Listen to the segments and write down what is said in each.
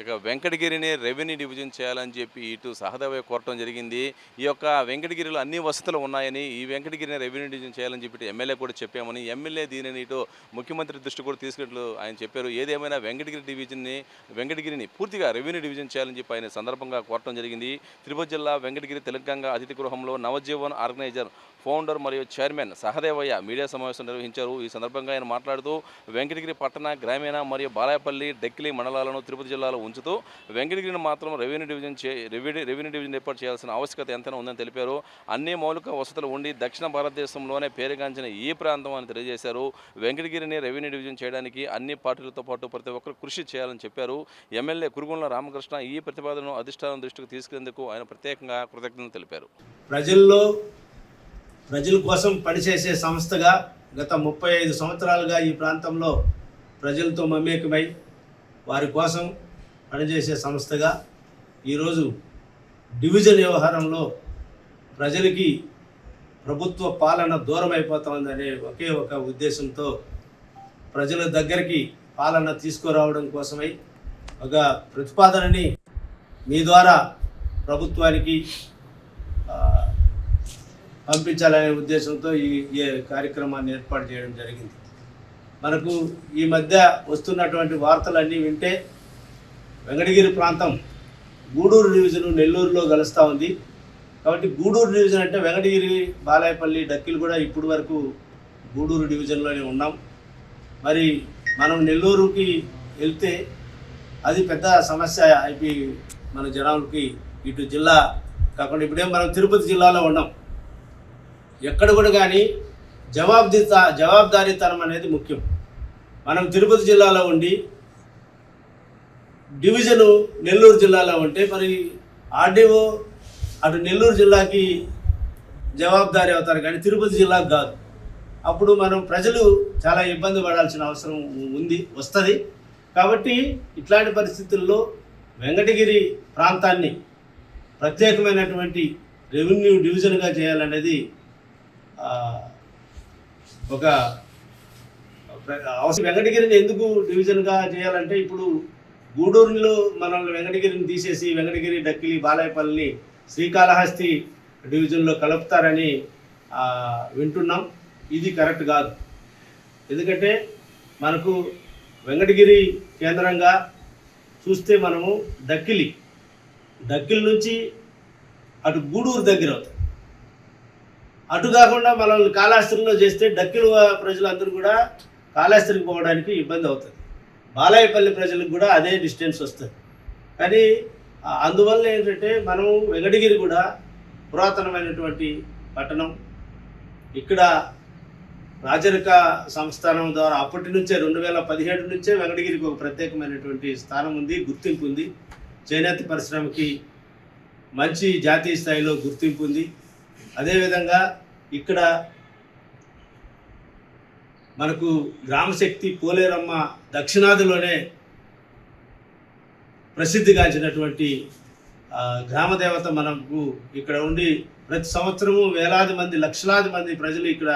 ఇక వెంకటగిరిని revenue division చేయాలని చెప్పి ఇటు సహదేవయ్య కోరటం జరిగింది. ఈ యొక్క వెంకటగిరిలో అన్ని వసతులు ఉన్నాయని ఈ వెంకటగిరిని రెవెన్యూ డివిజన్ చేయాలని చెప్పి ఎమ్మెల్యే కూడా చెప్పామని ఎమ్మెల్యే దీనిని ఇటు ముఖ్యమంత్రి దృష్టి కూడా తీసుకున్నట్లు ఆయన చెప్పారు. ఏదేమైనా వెంకటగిరి డివిజన్ని వెంకటగిరిని పూర్తిగా రెవెన్యూ డివిజన్ చేయాలని చెప్పి ఆయన సందర్భంగా కోరటం జరిగింది. తిరుపతి జిల్లా వెంకటగిరి తెలంగాణ అతిథి గృహంలో నవజీవన్ ఆర్గనైజర్ ఫౌండర్ మరియు చైర్మన్ సహదేవయ్య మీడియా సమావేశం నిర్వహించారు. ఈ సందర్భంగా ఆయన మాట్లాడుతూ వెంకటగిరి పట్టణ గ్రామీణ మరియు బాలాయపల్లి డెక్కిలి మండలాలను తిరుపతి జిల్లాలో ఉంచుతూ వెంకటగిరిని మాత్రం రెవెన్యూ డివిజన్ చే రెవెన్యూ రెవెన్యూ డివిజన్ ఏర్పాటు చేయాల్సిన ఆవశ్యకత ఎంతైనా ఉందని తెలిపారు. అన్ని మౌలిక వసతులు ఉండి దక్షిణ భారతదేశంలోనే పేరుగాంచిన ఈ ప్రాంతం అని తెలియజేశారు. వెంకటగిరిని రెవెన్యూ డివిజన్ చేయడానికి అన్ని పార్టీలతో పాటు ప్రతి ఒక్కరు కృషి చేయాలని చెప్పారు. ఎమ్మెల్యే కురుగుండ్ల రామకృష్ణ ఈ ప్రతిపాదనను అధిష్టానం దృష్టికి తీసుకునేందుకు ఆయన ప్రత్యేకంగా కృతజ్ఞతలు తెలిపారు. ప్రజల్లో ప్రజల కోసం పనిచేసే సంస్థగా గత ముప్పై ఐదు సంవత్సరాలుగా ఈ ప్రాంతంలో ప్రజలతో మమేకమై వారి కోసం పనిచేసే సంస్థగా ఈరోజు డివిజన్ వ్యవహారంలో ప్రజలకి ప్రభుత్వ పాలన దూరం అయిపోతుందనే ఒకే ఒక ఉద్దేశంతో ప్రజల దగ్గరికి పాలన తీసుకురావడం కోసమై ఒక ప్రతిపాదనని మీ ద్వారా ప్రభుత్వానికి పంపించాలనే ఉద్దేశంతో ఈ ఈ కార్యక్రమాన్ని ఏర్పాటు చేయడం జరిగింది. మనకు ఈ మధ్య వస్తున్నటువంటి వార్తలన్నీ వింటే వెంకటగిరి ప్రాంతం గూడూరు డివిజన్ నెల్లూరులో కలుస్తూ ఉంది. కాబట్టి గూడూరు డివిజన్ అంటే వెంకటగిరి బాలాయపల్లి డక్కిలు కూడా ఇప్పటి వరకు గూడూరు డివిజన్లోనే ఉన్నాం. మరి మనం నెల్లూరుకి వెళ్తే అది పెద్ద సమస్య అయిపోయి మన జనాలకి ఇటు జిల్లా కాకుండా ఇప్పుడేం మనం తిరుపతి జిల్లాలో ఉన్నాం. ఎక్కడ కూడా కానీ జవాబుదిత జవాబుదారీతనం అనేది ముఖ్యం. మనం తిరుపతి జిల్లాలో ఉండి డివిజను నెల్లూరు జిల్లాలో ఉంటే మరి ఆర్డీఓ అటు నెల్లూరు జిల్లాకి జవాబుదారీ అవుతారు కానీ తిరుపతి జిల్లాకు కాదు. అప్పుడు మనం ప్రజలు చాలా ఇబ్బంది పడాల్సిన అవసరం ఉంది వస్తుంది. కాబట్టి ఇట్లాంటి పరిస్థితుల్లో వెంకటగిరి ప్రాంతాన్ని ప్రత్యేకమైనటువంటి రెవెన్యూ డివిజన్గా చేయాలనేది ఒక ప్ర- అవసరం వెంకటగిరిని ఎందుకు డివిజన్గా చేయాలంటే ఇప్పుడు గూడూరులో మనం వెంకటగిరిని తీసేసి వెంకటగిరి డక్కిలి బాలాయపల్లిని శ్రీకాళహస్తి డివిజన్లో కలుపుతారని వింటున్నాం. ఇది కరెక్ట్ కాదు. ఎందుకంటే మనకు వెంకటగిరి కేంద్రంగా చూస్తే మనము డక్కిలి డక్కిలి నుంచి అటు గూడూరు దగ్గర అవుతుంది అటు కాకుండా మనల్ని కాళహస్తిలో చేస్తే డక్కిల ప్రజలందరూ కూడా కాళాస్త్రికి పోవడానికి ఇబ్బంది అవుతుంది. బాలాయపల్లి ప్రజలకు కూడా అదే డిస్టెన్స్ వస్తుంది. కానీ అందువల్ల ఏంటంటే మనం వెంకటగిరి కూడా పురాతనమైనటువంటి పట్టణం. ఇక్కడ రాజరిక సంస్థానం ద్వారా అప్పటి నుంచే రెండు వేల పదిహేడు నుంచే వెంకటగిరికి ఒక ప్రత్యేకమైనటువంటి స్థానం ఉంది గుర్తింపు ఉంది. చేనేత పరిశ్రమకి మంచి జాతీయ స్థాయిలో గుర్తింపు ఉంది. అదేవిధంగా ఇక్కడ మనకు గ్రామశక్తి పోలేరమ్మ దక్షిణాదిలోనే ప్రసిద్ధిగాంచినటువంటి గ్రామదేవత మనకు ఇక్కడ ఉండి ప్రతి సంవత్సరము వేలాది మంది లక్షలాది మంది ప్రజలు ఇక్కడ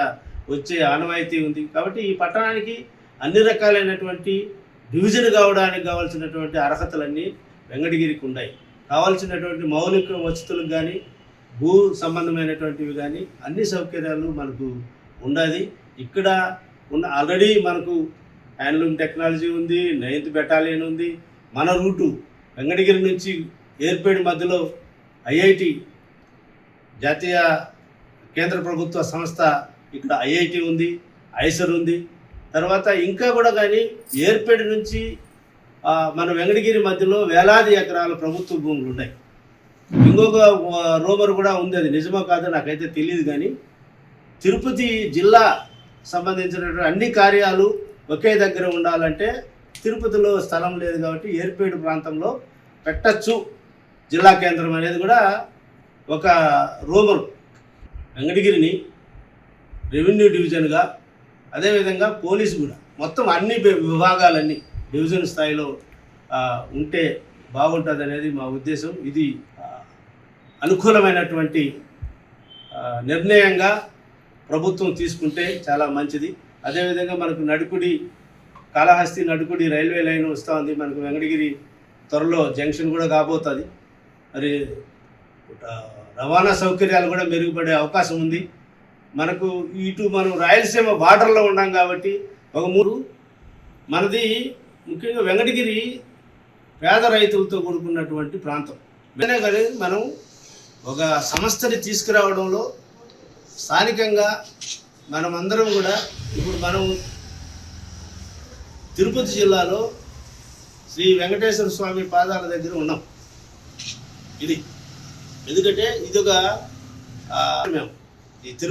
వచ్చే ఆనవాయితీ ఉంది. కాబట్టి ఈ పట్టణానికి అన్ని రకాలైనటువంటి డివిజన్ కావడానికి కావాల్సినటువంటి అర్హతలన్నీ వెంకటగిరికి ఉన్నాయి. కావాల్సినటువంటి మౌలిక వసతులకు కానీ భూ సంబంధమైనటువంటివి కానీ అన్ని సౌకర్యాలు మనకు ఉండాలి ఇక్కడ ఉన్న ఆల్రెడీ మనకు హ్యాండ్లూమ్ టెక్నాలజీ ఉంది నైన్త్ బెటాలియన్ ఉంది. మన రూటు వెంకటగిరి నుంచి ఏర్పేడి మధ్యలో ఐఐటి జాతీయ కేంద్ర ప్రభుత్వ సంస్థ ఇక్కడ ఐఐటి ఉంది ఐసర్ ఉంది. తర్వాత ఇంకా కూడా కానీ ఏర్పేడి నుంచి మన వెంకటగిరి మధ్యలో వేలాది ఎకరాల ప్రభుత్వ భూములు ఉన్నాయి. ఇంకొక రూమర్ కూడా ఉంది అది నిజమో కాదో నాకైతే తెలియదు కానీ తిరుపతి జిల్లా సంబంధించినటువంటి అన్ని కార్యాలు ఒకే దగ్గర ఉండాలంటే తిరుపతిలో స్థలం లేదు కాబట్టి ఏర్పేడు ప్రాంతంలో పెట్టచ్చు జిల్లా కేంద్రం అనేది కూడా ఒక రూమర్. వెంకటగిరిని రెవెన్యూ డివిజన్గా అదేవిధంగా పోలీసు కూడా మొత్తం అన్ని విభాగాలన్నీ డివిజన్ స్థాయిలో ఉంటే బాగుంటుంది అనేది మా ఉద్దేశం. ఇది అనుకూలమైనటువంటి నిర్ణయంగా ప్రభుత్వం తీసుకుంటే చాలా మంచిది. అదేవిధంగా మనకు నడుకుడి కాళహస్తి నడుకుడి రైల్వే లైన్ వస్తూ ఉంది మనకు వెంకటగిరి త్వరలో జంక్షన్ కూడా కాబోతుంది. మరి రవాణా సౌకర్యాలు కూడా మెరుగుపడే అవకాశం ఉంది. మనకు ఇటు మనం రాయలసీమ బార్డర్లో ఉన్నాం కాబట్టి ఒక మూడు మనది ముఖ్యంగా వెంకటగిరి పేద రైతులతో కూడుకున్నటువంటి ప్రాంతం. వెంటనే కానీ మనం ఒక సంస్థని తీసుకురావడంలో స్థానికంగా మనమందరం కూడా ఇప్పుడు మనం తిరుపతి జిల్లాలో శ్రీ వెంకటేశ్వర స్వామి పాదాల దగ్గర ఉన్నాం. ఇది. ఎందుకంటే ఇది ఒక మేము ఈ